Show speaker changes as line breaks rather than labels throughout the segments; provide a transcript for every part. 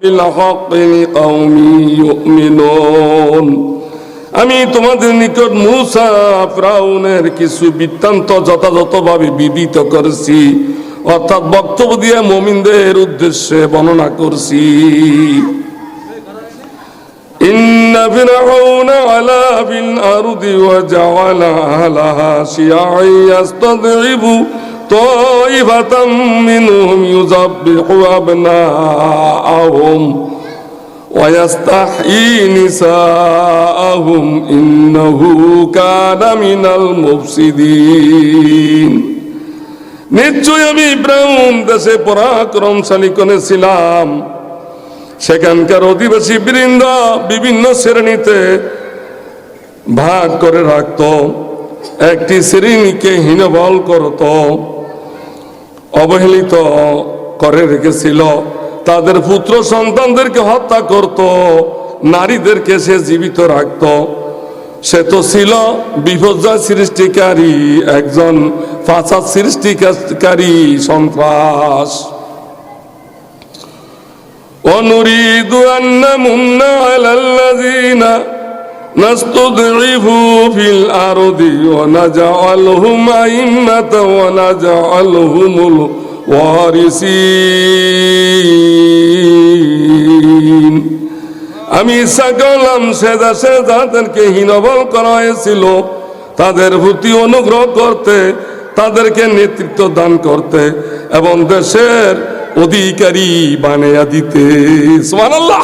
بالحق لقوم يؤمنون আমি তোমাদের নিকট মূসা ফ্রাউনের কিছু বৃত্তান্ত যথাযথভাবে বিদিত করেছি অর্থাৎ বক্তব্য দিয়ে মমিনদের উদ্দেশ্যে বর্ণনা করছি إن فرعون علا في الأرض وجعل أهلها شيعا يستضعف طائفة منهم يذبح أبناءهم ويستحيي نساءهم إنه كان من المفسدين নিশ্চয় আমি ইব্রাহিম দেশে পরাক্রমশালী করেছিলাম সেখানকার অধিবাসী বৃন্দ বিভিন্ন শ্রেণীতে ভাগ করে রাখত একটি শ্রেণীকে হীনবল করত অবহেলিত করে রেখেছিল। তাদের পুত্র সন্তানদেরকে হত্যা করত, নারীদেরকে সে জীবিত রাখত। সে তো ছিল বিপর্যয় সৃষ্টিকারী, একজন ফাঁসা সৃষ্টিকারী সন্ত্রাস। অনুরিদু আন্না মুন্না আলাল্লাযীনা الذين نستضعف في الأرض ونجعلهم أئمة ونجعلهم الوارثين আমি ইচ্ছা করলাম সে দেশে যাদেরকে হীনবল করা হয়েছিল তাদের প্রতি অনুগ্রহ করতে তাদেরকে নেতৃত্ব দান করতে এবং দেশের অধিকারী বানিয়ে দিতে সুবহানাল্লাহ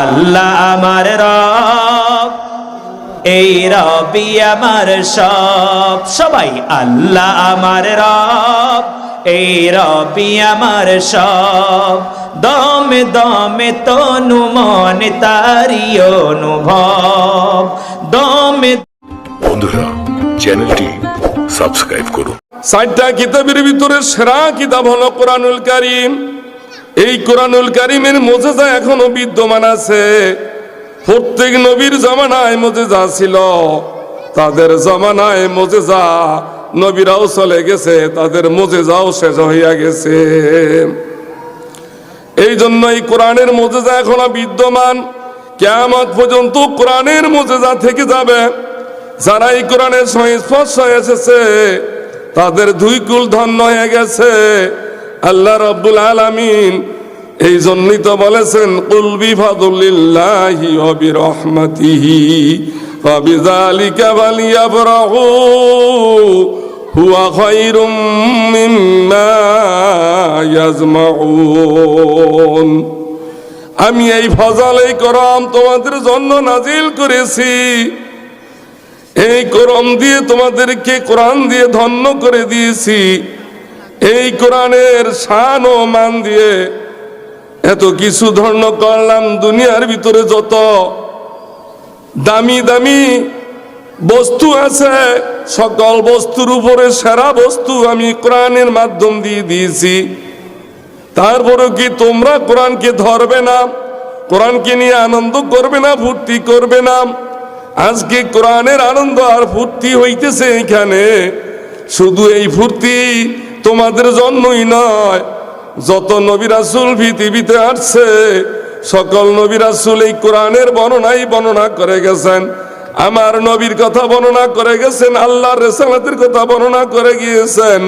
আল্লাহ আমার রব এই রবি আমার সব। সবাই আল্লাহ আমার রব এই রবি আমার সব। দমে দমে তনু মনে তারি অনুভব। দমে
বন্ধুরা চ্যানেলটি সাবস্ক্রাইব করুন।
ষাটটা কিতাবের ভিতরে সেরা কিতাব হলো কোরআনুল কারিম। এই কোরআনুল কারিমের মোজেজা এখনও বিদ্যমান আছে। প্রত্যেক নবীর জমানায় মোজেজা ছিল। তাদের জমানায় মোজেজা নবীরাও চলে গেছে, তাদের মোজেজাও শেষ হইয়া গেছে। এই জন্য এই কোরআনের মোজেজা এখনও বিদ্যমান। কেয়ামত পর্যন্ত কোরআনের মোজেজা থেকে যাবে। যারা এই কোরআনের সংস্পর্শ এসেছে, তাদের দুই কুল ধন্য হয়ে গেছে। আল্লাহ রব্বুল আলামিন এই জন্যই তো বলেছেন, কুল বিফাদুল্লিল্লাহি ওয়া বিরহমাতিহি ফাবিযালিকা ফালিয়াফরাহু হুয়া খায়রুম মিম্মা ইয়াজমাউন। আমি এই ফজল, এই করম তোমাদের জন্য নাজিল করেছি। এই কোরআন দিয়ে তোমাদেরকে কোরআন দিয়ে ধন্য করে দিয়েছি। এই কোরআনের শান ও মান দিয়ে এত কিছু ধন্য করলাম দুনিয়ার ভিতরে যত দামি দামি বস্তু আছে, সকল বস্তুর উপরে সেরা বস্তু আমি কোরআনের মাধ্যম দিয়ে দিয়েছি। তারপরে কি তোমরা কোরআনকে ধরবে না, কোরআনকে নিয়ে আনন্দ করবে না, ফুর্তি করবে না? আজকে কোরআনের আনন্দ আর ফুর্তি হইতেছে এখানে। শুধু এই ফুর্তি তোমাদের জন্যই নয়। যত নবিরাসুল পৃথিবীতে আসছে, সকল নবিরাসুল এই কোরআনের বর্ণনাই বর্ণনা করে গেছেন। আমার নবীর কথা বর্ণনা করে গেছেন, আল্লাহর রেসালাতের কথা বর্ণনা করে গিয়েছেন।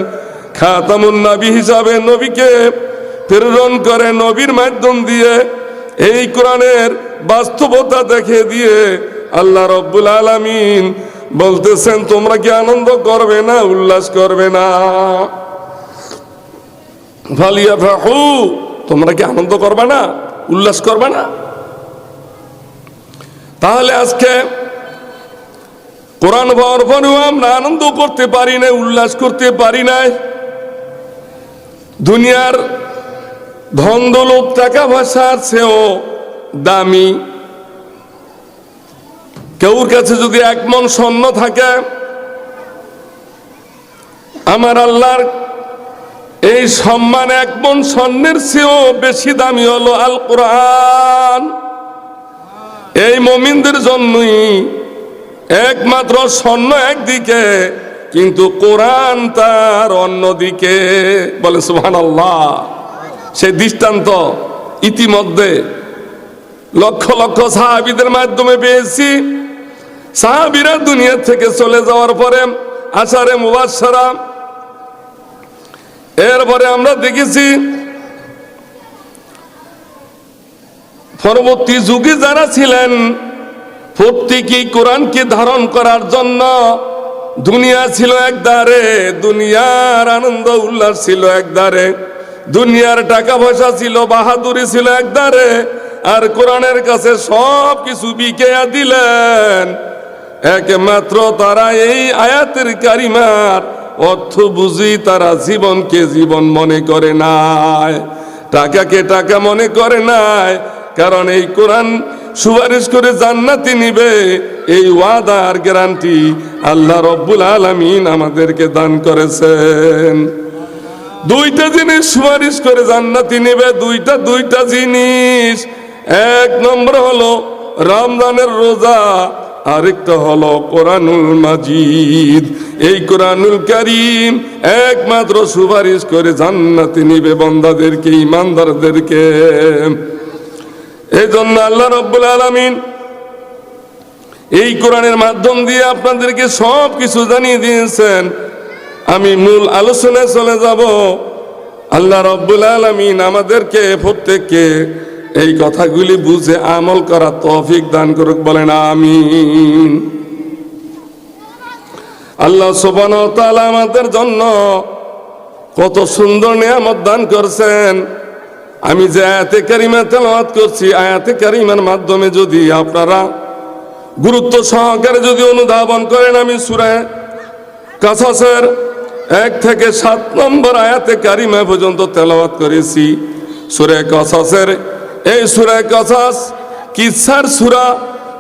খাতামুন নবী হিসাবে নবীকে প্রেরণ করে নবীর মাধ্যম দিয়ে এই কোরআনের বাস্তবতা দেখে দিয়ে আল্লাহ রব্বুল আলামিন বলতেছেন, তোমরা কি আনন্দ করবে না, উল্লাস করবে না? তোমরা কি আনন্দ করবে না? উল্লাস করবে না? তাহলে আজকে কোরআন পরেও আমরা আনন্দ করতে পারি না উল্লাস করতে পারি না দুনিয়ার ধন দৌলত টাকা পয়সার চেয়েও দামি। কেউর কাছে যদি এক মন স্বর্ণ থাকে, আমার আল্লাহর এই সম্মান এক মন স্বর্ণের চেয়েও বেশি দামি হলো আল কোরআন এই মমিনদের জন্যই একমাত্র স্বর্ণ একদিকে, কিন্তু কোরআন তার অন্যদিকে বলে সুহান আল্লাহ সেই দৃষ্টান্ত ইতিমধ্যে লক্ষ লক্ষ সাহাবিদের মাধ্যমে পেয়েছি। সাহাবিরা দুনিয়া থেকে চলে যাওয়ার পরে আসারে মুবাসারা এরপরে আমরা দেখেছি, পরবর্তী যুগে যারা ছিলেন, প্রত্যেকেই কোরআনকে ধারণ করার জন্য দুনিয়া ছিল এক দুনিয়ার আনন্দ উল্লাস ছিল এক দুনিয়ার টাকা পয়সা ছিল, বাহাদুরি ছিল এক আর কোরআনের কাছে সব কিছু বিকেয়া দিলেন। একমাত্র তারা এই আয়াতের কারিমার অর্থ বুঝি তারা জীবনকে জীবন মনে করে নাই। টাকাকে টাকা মনে করে নাই, কারণ এই কোরআন সুপারিশ করে জান্নাতি নিবে। এই ওয়াদার গ্যারান্টি আল্লাহ রব্বুল আলামিন আমাদেরকে দান করেছেন। দুইটা জিনিস সুপারিশ করে জান্নাতি নিবে, দুইটা দুইটা জিনিস। এক নম্বর হলো রমজানের রোজা। আরেকটা হলো কোরআনুল মাজিদ। এই কোরআনুল কারিম একমাত্র সুপারিশ করে জান্নাতি নিবে বন্দাদেরকে, ইমানদারদেরকে। এই জন্য আল্লাহ রব্বুল আলমিন এই কোরআনের মাধ্যম দিয়ে আপনাদেরকে সব কিছু জানিয়ে দিয়েছেন। আমি মূল আলোচনায় চলে যাব। আল্লাহ রব্বুল আলমিন আমাদেরকে প্রত্যেককে এই কথাগুলি বুঝে আমল করা তৌফিক দান করুক, বলেন আমিন। আল্লাহ সোবান আমাদের জন্য কত সুন্দর নিয়ামত দান করছেন। আমি যে আয়াতে কারিমা তেলাওয়াত করছি, আয়াতে কারিমার মাধ্যমে যদি আপনারা গুরুত্ব সহকারে যদি অনুধাবন করেন, আমি সুরায় কাসাসের এক থেকে সাত নম্বর আয়াতে কারিমা পর্যন্ত তেলাওয়াত করেছি। সুরে কসাসের এই সুরায় কসাস, কিসার সুরা,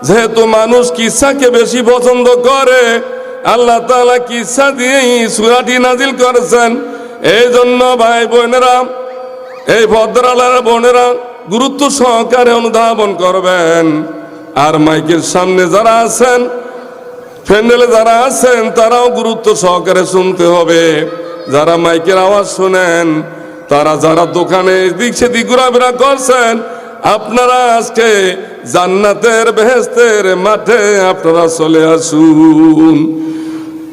যেহেতু মানুষ কিসাকে বেশি পছন্দ করে, আল্লাহ তালা কিসা দিয়েই সুরাটি নাজিল করেছেন। এই জন্য ভাই বোনেরা, এই ভদ্রালার বোনেরা গুরুত্ব সহকারে অনুধাবন করবেন। আর মাইকের সামনে যারা আছেন, প্যান্ডেলে যারা আছেন, তারাও গুরুত্ব সহকারে শুনতে হবে। যারা মাইকের আওয়াজ শুনেন তারা যারা দোকানে এদিক সেদিক ঘোরাফেরা করছেন, আপনারা আজকে জান্নাতের বেহেস্তের মাঠে আপনারা চলে আসুন।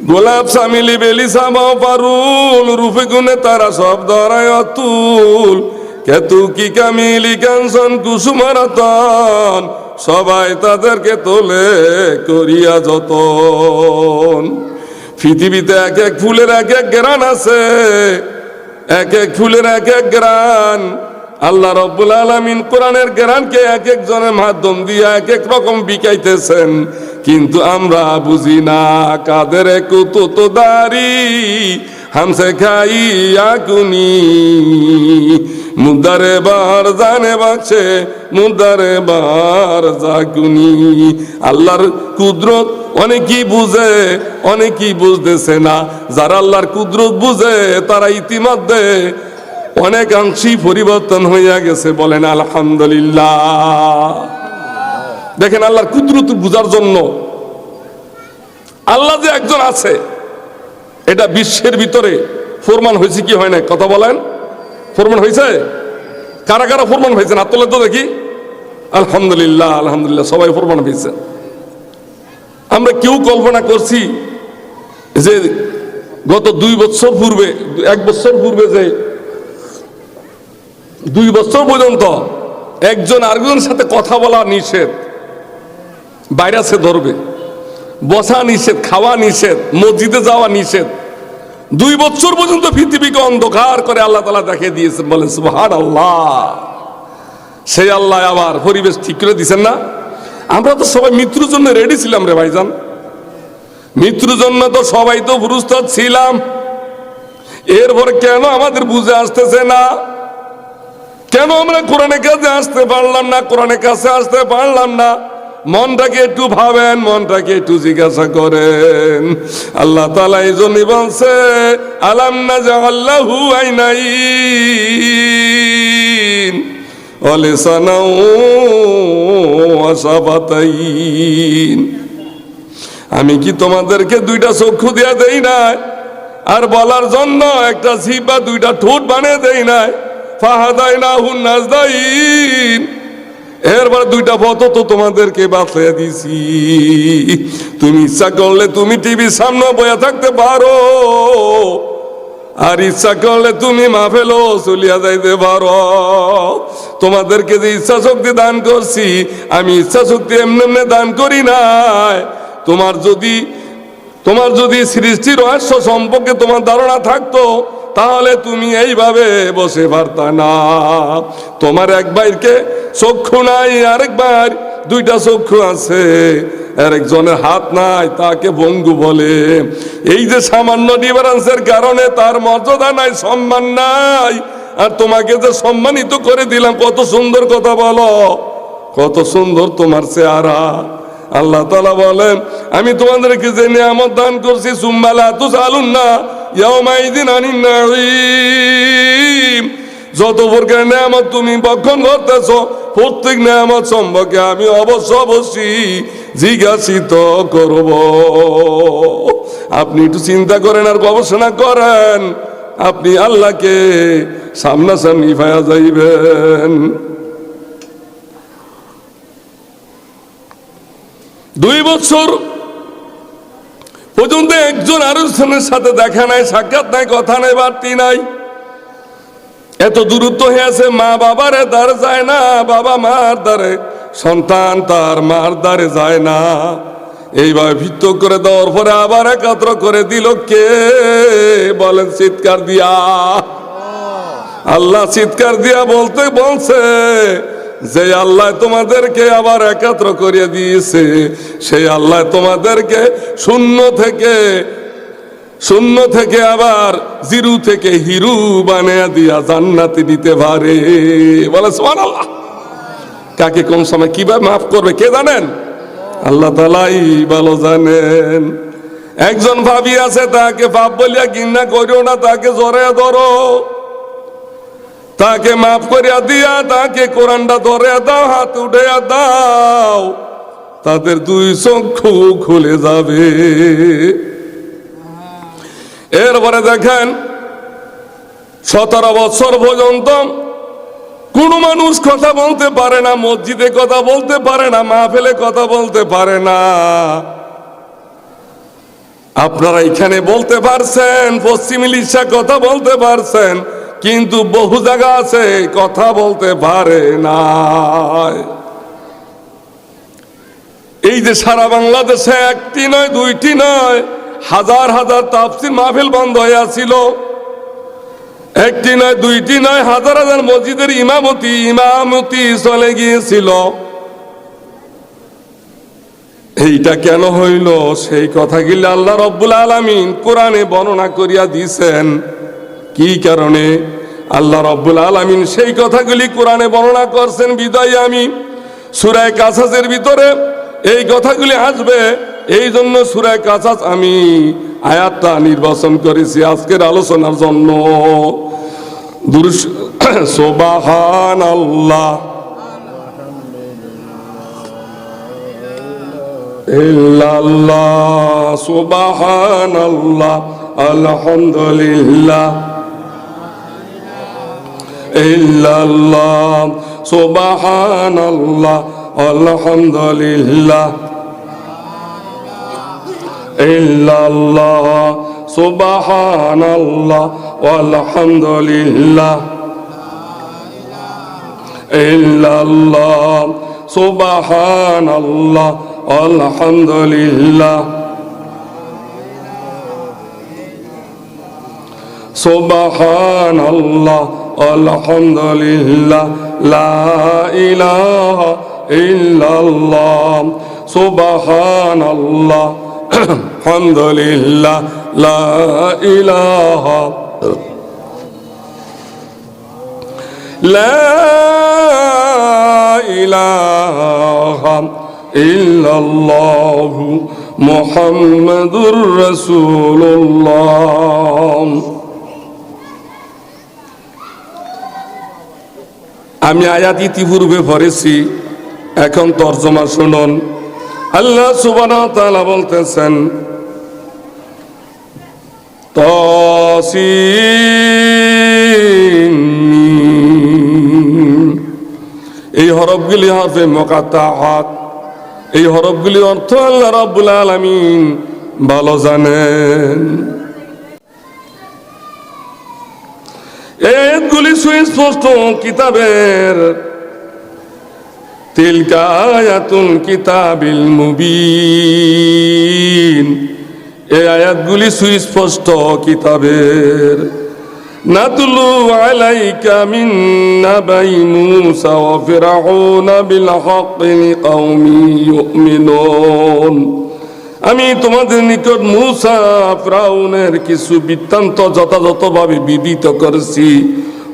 গোলাপ সামিলি বেলি সামাও পারুল, রূপে গুনে তারা সব ধরায় অতুল। কেতু কি কামিলি কাঞ্চন কুসুমারতন সবাই তাদেরকে তোলে করিয়া যতন। পৃথিবীতে এক এক ফুলের এক এক গ্রান আছে এক এক ফুলের এক এক গ্রান আল্লাহ রব্বুল আলমিন কোরআনের গ্রানকে এক একজনের মাধ্যম দিয়ে এক এক রকম বিকাইতেছেন। কিন্তু আমরা বুঝি না, কাদের কুতো দারি হামসে খাই আকুনি মুদারে বার জানে বাঁচে, মুদারে বার জাগুনি। আল্লাহর কুদরত অনেকেই বুঝে, অনেকেই বুঝতেছে না। যারা আল্লাহর কুদরত বুঝে, তারা ইতিমধ্যে অনেকাংশই পরিবর্তন হইয়া গেছে বলেন, আলহামদুলিল্লাহ। দেখেন আল্লাহর কুদরত বুঝার জন্য আল্লাহ যে একজন আছে, এটা বিশ্বের ভিতরে ফরমান হয়েছে কি হয় না কথা বলেন। ফরমান হয়েছে? কারা কারা ফরমান হয়েছে? না, তোলে তো দেখি। আলহামদুলিল্লাহ আলহামদুলিল্লাহ, সবাই ফরমান হয়েছে। আমরা কেউ কল্পনা করছি যে গত দুই বছর পূর্বে, এক বছর পূর্বে যে দুই বছর পর্যন্ত একজন আরেকজনের সাথে কথা বলা নিষেধ, ভাইরাসে ধরবে, বসা নিষেধ, খাওয়া নিষেধ, মসজিদে যাওয়া নিষেধ, দুই বছর পর্যন্ত পৃথিবীকে অন্ধকার করে আল্লাহ তালা দেখে দিয়েছেন, বলেন সুহান আল্লাহ সেই আল্লাহ আবার পরিবেশ ঠিক করে দিছেন না? আমরা তো সবাই মৃত্যুর জন্য রেডি ছিলাম রে ভাইজান। মৃত্যুর জন্য তো সবাই তো প্রস্তুত ছিলাম। এরপর কেন আমাদের বুঝে আসতেছে না? কেন আমরা কোরআনের কাছে আসতে পারলাম না, কোরআনের কাছে আসতে পারলাম না? মনটাকে একটু ভাবেন, মনটাকে একটু জিজ্ঞাসা করেন। আল্লাহ তালা এই জন্যই বলছে, আলাম না জাহাল্লাহু আইনাই অলিসানাও আশাবাতাইন আমি কি তোমাদেরকে দুইটা চক্ষু দিয়া দেই নাই? আর বলার জন্য একটা জিভ বা দুইটা ঠোঁট বানিয়ে দেই নাই। ফাহাদাই না হুন নাজদাইন। এরপর দুইটা পথ তো তোমাদেরকে বাতলে দিছি। তুমি ইচ্ছা করলে তুমি টিভির সামনে বয়ে থাকতে পারো। আর ইচ্ছা করলে তুমি মাফেলো চলিয়া যাইতে পারো। তোমাদেরকে যে ইচ্ছা শক্তি দান করছি, আমি ইচ্ছা শক্তি এমনি এমনি দান করি নাই। তোমার যদি তোমার যদি সৃষ্টি রহস্য সম্পর্কে তোমার ধারণা থাকতো, তাহলে তুমি এইভাবে বসে পারতা না। তোমার এক ভাইকে চক্ষু নাই আরেকবার দুইটা চক্ষু আছে। আরেকজনের হাত নাই, তাকে বঙ্গু বলে। এই যে সামান্য ডিফারেন্সের কারণে তার মর্যাদা নাই, সম্মান নাই। আর তোমাকে যে সম্মানিত করে দিলাম, কত সুন্দর কথা বলো। কত সুন্দর তোমার চেহারা। আল্লাহ তালা বলেন, আমি তোমাদেরকে যে নিয়ামত দান করছি সুম্মালা তু চালুন না ইয়াউমাইদিন আনিন নাঈম। যত প্রকার নিয়ামত তুমি বক্ষণ করতেছ, প্রত্যেক নিয়ামত সম্পর্কে আমি অবশ্য অবশ্যই জিজ্ঞাসিত করব। আপনি একটু চিন্তা করেন আর গবেষণা করেন। আপনি আল্লাহকে সামনাসামনি পাওয়া যাইবেন। দুই বছর পর্যন্ত একজন আরেকজনের সাথে দেখা নাই, সাক্ষাৎ নাই, কথা নাই, বার্তি নাই। এত দূরত্ব হয়েছে মা বাবারে দ্বারে যায় না, বাবা মার দ্বারে, সন্তান তার মার দ্বারে যায় না। এইভাবে ভিত্ত করে দেওয়ার পরে আবার একাত্র করে দিল কে? বলেন চিৎকার দিয়া। আল্লাহ চিৎকার দিয়া বলতে বলছে, যে আল্লাহ তোমাদেরকে আবার একাত্র করিয়ে দিয়েছে, সেই আল্লাহ তোমাদেরকে শূন্য থেকে শূন্য থেকে আবার জিরু থেকে হিরু বানিয়ে দিয়া জান্নাতি দিতে পারে। বলে আল্লাহ কাকে কোন সময় কীভাবে মাফ করবে, কে জানেন? আল্লাহ তালাই ভালো জানেন। একজন ভাবি আছে, তাকে পাপ বলিয়া গিন্না করিও না, তাকে জরে ধরো। তাকে মাফ করিয়া দিয়া, তাকে কোরআনটা ধরে দাও, হাত উঠে দাও। তাদের দুই চক্ষু খুলে যাবে। এরপরে দেখেন, সতেরো বছর পর্যন্ত কোন মানুষ কথা বলতে পারে না, মসজিদে কথা বলতে পারে না মা ফেলে কথা বলতে পারে না। আপনারা এখানে বলতে পারছেন, পশ্চিম ইলিশা কথা বলতে পারছেন, কিন্তু বহু জায়গা আছে, কথা বলতে পারে না এই যে সারা বাংলাদেশে একটি নয়, দুইটি নয় হাজার হাজার তাফসির মাহফিল বন্ধ হয়ে আছিল একটি নয়, দুইটি নয়, হাজার হাজার মসজিদের ইমামতি ইমামতি চলে গিয়েছিল। এইটা কেন হইল? সেই কথাগুলি আল্লাহ রব্বুল আলমিন কোরআনে বর্ণনা করিয়া দিছেন। কি কারণে? আল্লাহ রব্বুল আলমিন সেই কথাগুলি কোরআনে বর্ণনা করছেন বিদায় আমি। সুরায় কাছাসের ভিতরে এই কথাগুলি আসবে। এই জন্য সুরায় কাছাস আমি আয়াতটা নির্বাচন করেছি আজকের আলোচনার জন্য। সোবাহান আল্লাহ ইল্লাল্লাহ, সুবহানাল্লাহ, আলহামদুলিল্লাহ। ইল্লাল্লাহ, সুবহানাল্লাহ, আলহামদুলিল্লাহ। ইল্লাল্লাহ সুবহানাল্লাহ আলহামদুলিল্লাহ ইল্লাল্লাহ সুবহানাল্লাহ আলহামদুলিল্লাহ সুবহানাল্লাহ আলহামদুলিল্লাহ লা ইলাহা ইল্লাল্লাহ সুবহানাল্লাহ। আলহামদুলিল্লাহ লা ইলাহা لا إله إلا الله محمد رسول الله আমি আয়াত ইতিপূর্বে পড়েছি এখন তর্জমা শুনুন আল্লাহ সুবহানাহু ওয়া তাআলা বলতেছেন এই হরফগুলি হরফে মকাতা হাত এই হরফগুলি অর্থ আল্লাহ রব্বুল আলমিন ভালো জানেন। এই আয়াতগুলি সুস্পষ্ট কিতাবের তিলকা আয়াতুল কিতাবিল মুবিন। এই আয়াতগুলি সুস্পষ্ট কিতাবের। নাতলু আলাইকা মিন নাবাই মূসা ওয়া ফিরআউন বিল হাক্কি লিকাউমি ইউমিনুন। আমি তোমাদের নিকট মূসা, ফ্রাউনের কিছু বৃত্তান্ত যথাযথভাবে বিদিত করেছি।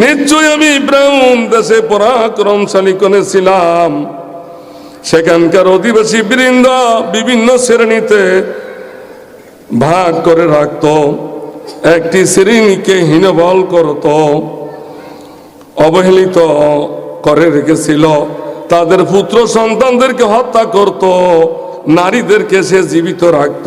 নিশ্চয় আমি ইব্রাহিম দেশে পরাক্রমশালী করেছিলাম। সেখানকার অধিবাসী বৃন্দ বিভিন্ন শ্রেণীতে ভাগ করে রাখত। একটি শ্রেণীকে হীনবল করত, অবহেলিত করে রেখেছিল। তাদের পুত্র সন্তানদেরকে হত্যা করত, নারীদেরকে সে জীবিত রাখত।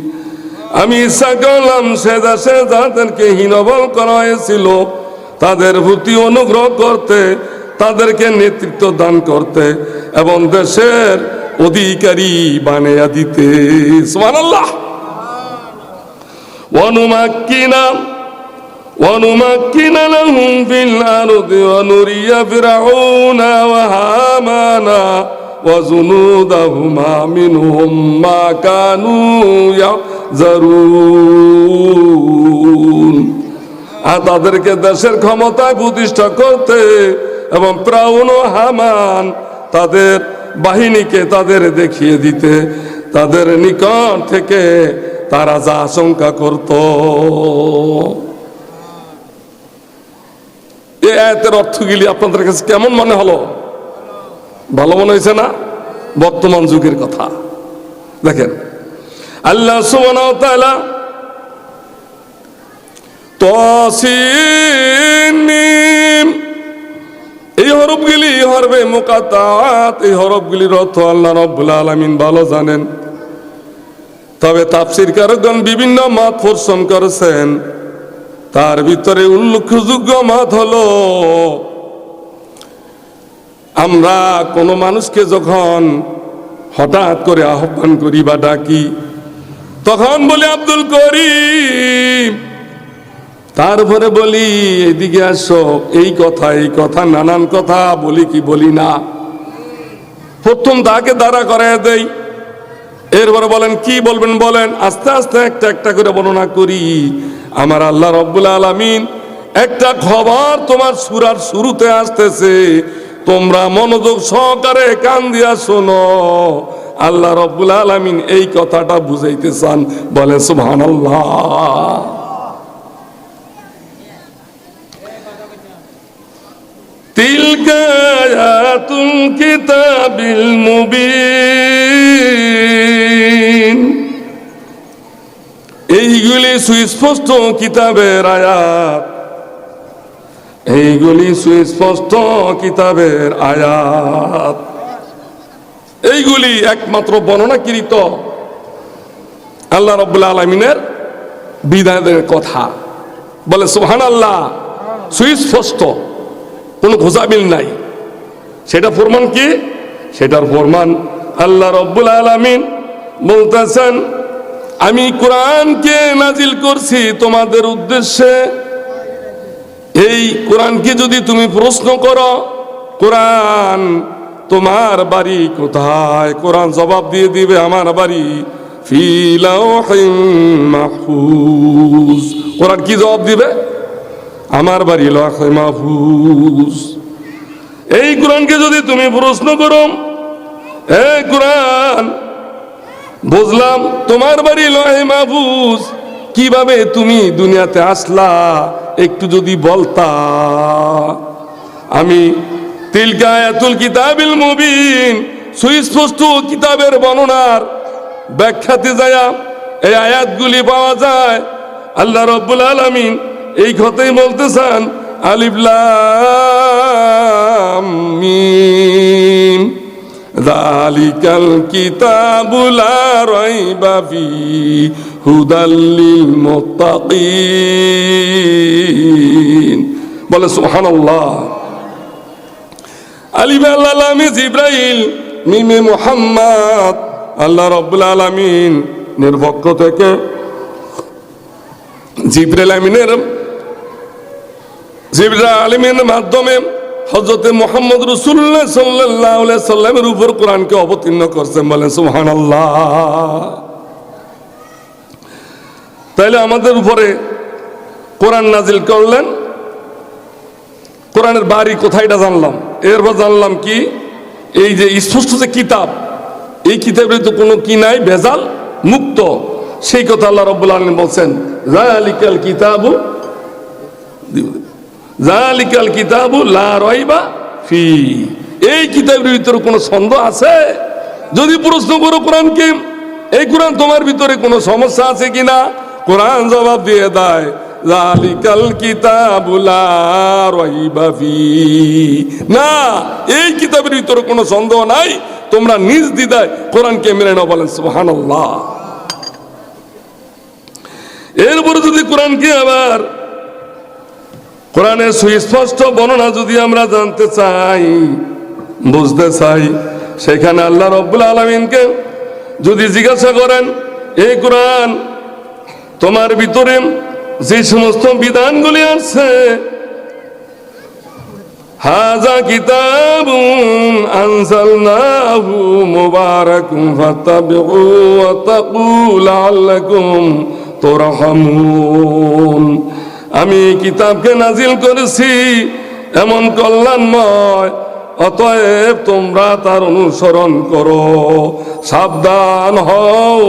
আমি ইচ্ছা করলাম সে দেশে যাদেরকে হীনবল করা হয়েছিল তাদের প্রতি অনুগ্রহ করতে তাদেরকে নেতৃত্ব দান করতে এবং দেশের অধিকারী বানিয়ে দিতে সুবহানাল্লাহ ونمكن ونمكن لهم في الأرض ونري فرعون وهامان وجنودهما منهم ما كانوا জারুন। আর তাদেরকে দেশের ক্ষমতায় প্রতিষ্ঠা করতে এবং প্রাউন ও হামান তাদের বাহিনীকে তাদের দেখিয়ে দিতে, তাদের নিকট থেকে তারা যা আশঙ্কা করত। এ অর্থগুলি আপনাদের কাছে কেমন মনে হলো? ভালো মনে হয়েছে না? বর্তমান যুগের কথা। দেখেন আল্লাহ সুবহানাহু তসিন মিম। এই হরফগুলি হরবে মোকাতাত, এই হরফগুলির অর্থ আল্লাহ রব্বুল আলামিন ভালো জানেন। তবে তাফসির কারকগণ বিভিন্ন মত পোষণ করেছেন। তার ভিতরে উল্লেখযোগ্য মত হলো, আমরা কোনো মানুষকে যখন হঠাৎ করে আহ্বান করি বা ডাকি তখন বলি আব্দুল করিম তারপরে বলি, এদিকে আসো, এই কথা এই কথা, নানান কথা, বলি কি বলি না। প্রথম তাকে দাঁড়া করে দেই। এরপরে বলেন, কি বলবেন বলেন? আস্তে আস্তে একটা একটা করে বর্ণনা করি। আমার আল্লাহ রব্বুল আলামিন, একটা খবর তোমার সুরার শুরুতে আসতেছে, তোমরা মনোযোগ সহকারে কান দিয়া শোনো আল্লাহ রব্বুল আলামিন এই কথাটা বুঝাইতে চান বলে সুবহানাল্লাহ تلك آيات الكتاب المبين এইগুলি সুস্পষ্ট কিতাবের আয়াত এইগুলি সুস্পষ্ট কিতাবের আয়াত এইগুলি একমাত্র বর্ণনাকৃত আল্লাহ রব্বুল আলমিনের বিধানের কথা। বলে সুহান আল্লাহ সুস্পষ্ট, কোনো ঘোষাবিল নাই। সেটা প্রমাণ কি? সেটার প্রমাণ আল্লাহ রব্বুল আলমিন বলতেছেন, আমি কোরআনকে নাজিল করছি তোমাদের উদ্দেশ্যে। এই কোরআনকে যদি তুমি প্রশ্ন করো, কোরআন তোমার বাড়ি কোথায়? কোরআন জবাব দিয়ে দিবে, আমার বাড়ি মাহফুজ। কোরআন কি জবাব দিবে? আমার বাড়ি লাহে মাহফুজ। এই কোরআনকে যদি তুমি প্রশ্ন করো এ কোরআন, বুঝলাম তোমার বাড়ি লহে মাহফুজ, কীভাবে তুমি দুনিয়াতে আসলা? একটু যদি বলতা। আমি তিলকা আয়াতুল কিতাবিল মুবিন, সুস্পষ্ট কিতাবের বর্ণনার ব্যাখ্যাতে যায় এই আয়াতগুলি পাওয়া যায়। আল্লাহ রব্বুল আলামিন এই কথাই বলতেছেন, আলিফ লাম মিম, যালিকাল কিতাবু লা রাইবা ফি হুদাল লিল মুত্তাকিন। বলে সুবহানাল্লাহ। আলিফ আল্লাহ লামে জিব্রাইল, মিমে মুহাম্মদ, আল্লাহ রব্বুল আলামিন নির্ভক্ষ থেকে জিব্রাইল আমিনের জিবরা আলমের মাধ্যমে হজরতে মোহাম্মদ রসুল্লাহ সাল্লাহ সাল্লামের উপর কোরআনকে অবতীর্ণ করছেন, বলেন সুহান তাইলে আমাদের উপরে কোরআন নাজিল করলেন কোরআনের বাড়ি কোথায় এটা জানলাম। এরপর জানলাম কি, এই যে স্পষ্ট যে কিতাব, এই কিতাবের তো কোনো কি নাই, ভেজাল, মুক্ত। সেই কথা আল্লাহ রব্বুল আলম বলছেন জালিকাল কিতাবু জালিকাল কিতাবু লা রয়বা ফি। এই কিতাবের ভিতরে কোনো সন্দেহ আছে? যদি প্রশ্ন করো কোরআনকে, এই কোরআন তোমার ভিতরে কোনো সমস্যা আছে কিনা? কোরআন জবাব দিয়ে দেয় জালিকাল কিতাবু লা রয়বা ফি। না, এই কিতাবের ভিতরে কোনো নাই। তোমরা নিজ এরপরে যদি কোরআনকে আবার কোরআনের সুস্পষ্ট বর্ণনা যদি আমরা জানতে চাই, বুঝতে চাই, সেখানে আল্লাহ রব্বুল আলমিনকে যদি জিজ্ঞাসা করেন এই কোরআন, তোমার ভিতরে যে সমস্ত বিধানগুলি আছে। হাজা কিতাবুন আনজালনাহু মুবারাকুম ফাত্তাবিউ ওয়া তাকু লাআল্লাকুম তুরহামুন। আমি কিতাবকে নাজিল করেছি এমন কল্যাণময়, অতএব তোমরা তার অনুসরণ করো, সাবধান হও।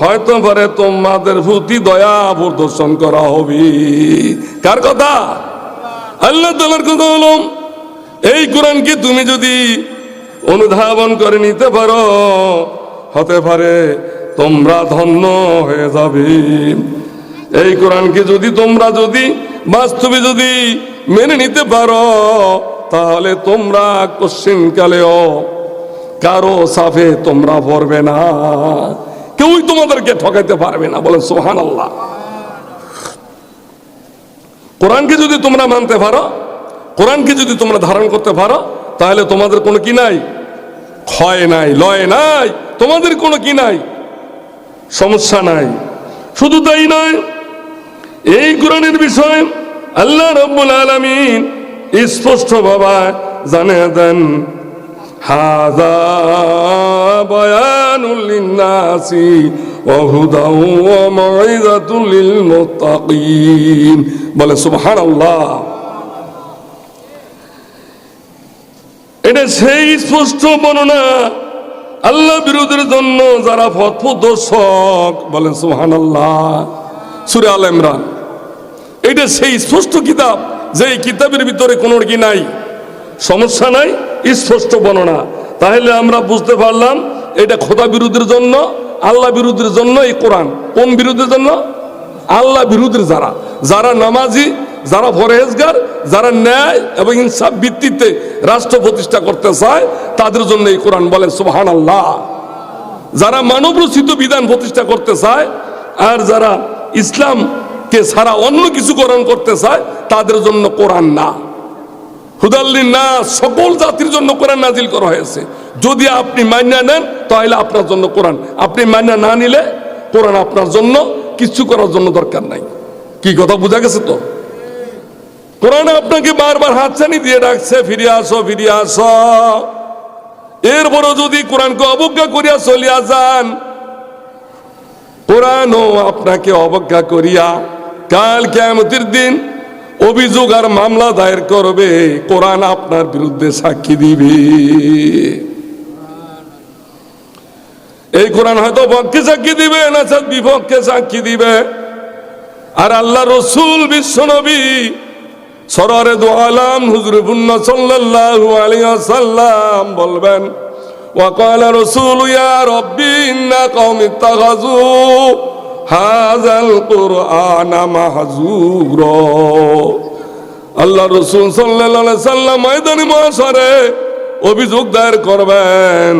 হয়তো পারে তোমাদের প্রতি দয়া প্রদর্শন করা হবে। কার কথা? আল্লাহ তালার কথা হলো এই কোরআনকে তুমি যদি অনুধাবন করে নিতে পারো? হতে পারে তোমরা ধন্য হয়ে যাবে। এই কোরআনকে যদি তোমরা যদি বাস্তবে যদি মেনে নিতে পারো, তাহলে তোমরা কোশ্চিন কালেও কারও সাফে তোমরা পড়বে না। কেউই তোমাদেরকে ঠকাইতে পারবে না। বলেন সোহান আল্লাহ কোরআনকে যদি তোমরা মানতে পারো, কোরআনকে যদি তোমরা ধারণ করতে পারো, তাহলে তোমাদের কোনো কি নাই? ক্ষয় নাই, লয় নাই। তোমাদের কোনো কি নাই? সমস্যা নাই। শুধু তাই নয়, এই কোরআনের বিষয় আল্লাহ রব্বুল আলমিন স্পষ্ট বাবা জানে দেন হাজা বলে, সুবহানাল্লাহ। এটা সেই স্পষ্ট বর্ণনা আল্লাহ বিরোধের জন্য যারা পথ দর্শক, বলেন সুহান আল্লাহ সুরে আল ইমরান। এটা সেই স্পষ্ট কিতাব যে কিতাবের ভিতরে কোনো কি নাই। সমস্যা নাই। স্পষ্ট বর্ণনা। তাহলে আমরা বুঝতে পারলাম, এটা খোদা বিরোধের জন্য, আল্লাহ বিরোধের জন্য এই কোরআন। কোন বিরোধের জন্য? আল্লাহ বিরোধের যারা। যারা নামাজি, যারা ফরেজগার যারা ন্যায় এবং ইনসাফ ভিত্তিতে রাষ্ট্র প্রতিষ্ঠা করতে চায়, তাদের জন্য এই কোরআন বলেন সুবহান আল্লাহ যারা মানব রচিত বিধান প্রতিষ্ঠা করতে চায়, আর যারা ইসলামকে ছাড়া অন্য কিছু কোরআন করতে চায়, তাদের জন্য কোরআন না। হুদাল্লিন না, সকল জাতির জন্য কোরআন নাজিল করা হয়েছে। যদি আপনি মান্যা নেন, তাহলে আপনার জন্য কোরআন। আপনি মান্যা না নিলে, কোরআন আপনার জন্য কিছু করার জন্য দরকার নাই। কি কথা বোঝা গেছে তো? কোরআন আপনাকে বারবার হাতছানি দিয়ে ডাকছে, ফিরে আসো ফিরে আসো। এরপরও যদি কোরআনকে অবজ্ঞা করিয়া চলিয়া যান, কোরআনও আপনাকে অবজ্ঞা করিয়া কাল কেমতির দিন অভিযোগ আর মামলা দায়ের করবে, কোরআন আপনার বিরুদ্ধে সাক্ষী দিবে। এই কোরআন হয়তো পক্ষে সাক্ষী দিবে, না বিপক্ষে সাক্ষী দিবে। আর আল্লাহ রসুল বিশ্বনবী সরারে দু আলাম হুজরুবুন্ন সাল্লাল্লাহু আলাইহি ওয়াসাল্লাম বলবেন ওয়াকালা রাসূলু ইয়া রাব্বি ইন্না কওমি ইত্তাখাযু হাজাল কোরআন মাহজুর আল্লাহ রসুল সাল্লাহ সাল্লাম ময়দানি মহাসারে অভিযোগ দায়ের করবেন।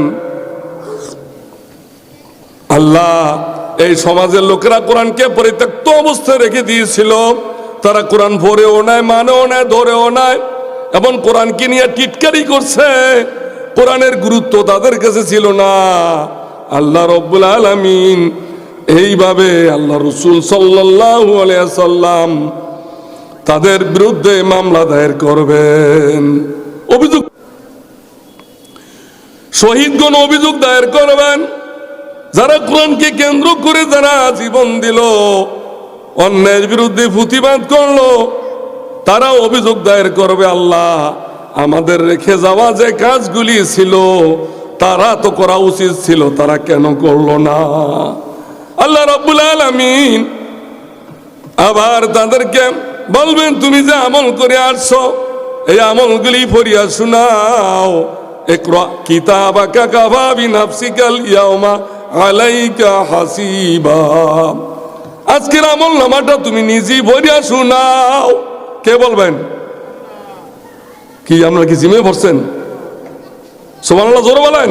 আল্লাহ এই সমাজের লোকেরা কোরআনকে পরিত্যক্ত অবস্থায় রেখে দিয়েছিল। তারা কোরআন ভরেও নেয় মানেও নেয় ধরেও নেয় এবং কোরআনকে নিয়ে টিটকারি করছে। কোরআনের গুরুত্ব তাদের কাছে ছিল না। আল্লাহ রব্বুল আলমিন এইভাবে আল্লাহ রসুল সাল্লাম তাদের বিরুদ্ধে মামলা দায়ের করবেন। অভিযোগ শহীদগণ অভিযোগ দায়ের করবেন। যারা কোরআনকে কেন্দ্র করে যারা জীবন দিল, অন্যায়ের বিরুদ্ধে প্রতিবাদ করল, তারা অভিযোগ দায়ের করবে, আল্লাহ, আমাদের রেখে যাওয়া যে কাজগুলি ছিল, তারা তো করা উচিত ছিল, তারা কেন করল না? আল্লাহ রব্বুল আলমিন আবার তাদেরকে বলবেন, তুমি যে আমল করে আসছো, এই আমলগুলি পড়িয়া শোনাও। একরা কিতাবাকা কাফা বিনাফসিকাল ইয়াউমা আলাইকা হাসিবা। আজকের আমল নামাটা তুমি নিজেই পড়িয়া শোনাও। কে বলবেন? কি, আপনারা কি জিমে পড়ছেন? সুবহানাল্লাহ, জোরে বলেন।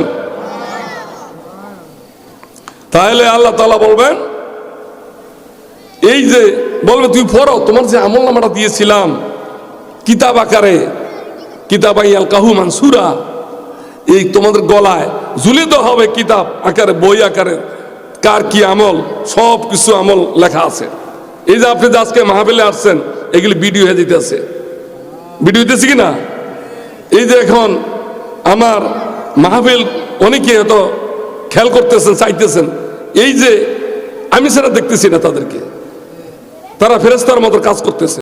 তাহলে আল্লাহ তাআলা বলবেন, এই যে বলবে তুই পড়ো, তোমার যে আমল নামাটা দিয়েছিলাম, কিতাব আকারে কিতাব আইয়াল কাহু মানসুরা, এই তোমাদের গলায় ঝুলে দেওয়া হবে কিতাব আকারে, বই আকারে, কার কি আমল, সব কিছু আমল লেখা আছে। এই যে আপনি আজকে মাহাবিলে আসছেন, এগুলি ভিডিও হয়ে যেতেছে ভিডিও হইতেছে কি না? এই যে এখন আমার মাহফিল, অনেকে হয়তো খেয়াল করতেছেন, চাইতেছেন। এই যে, আমি সেটা দেখতেছি না তাদেরকে। তারা ফেরেস্তার মতো কাজ করতেছে।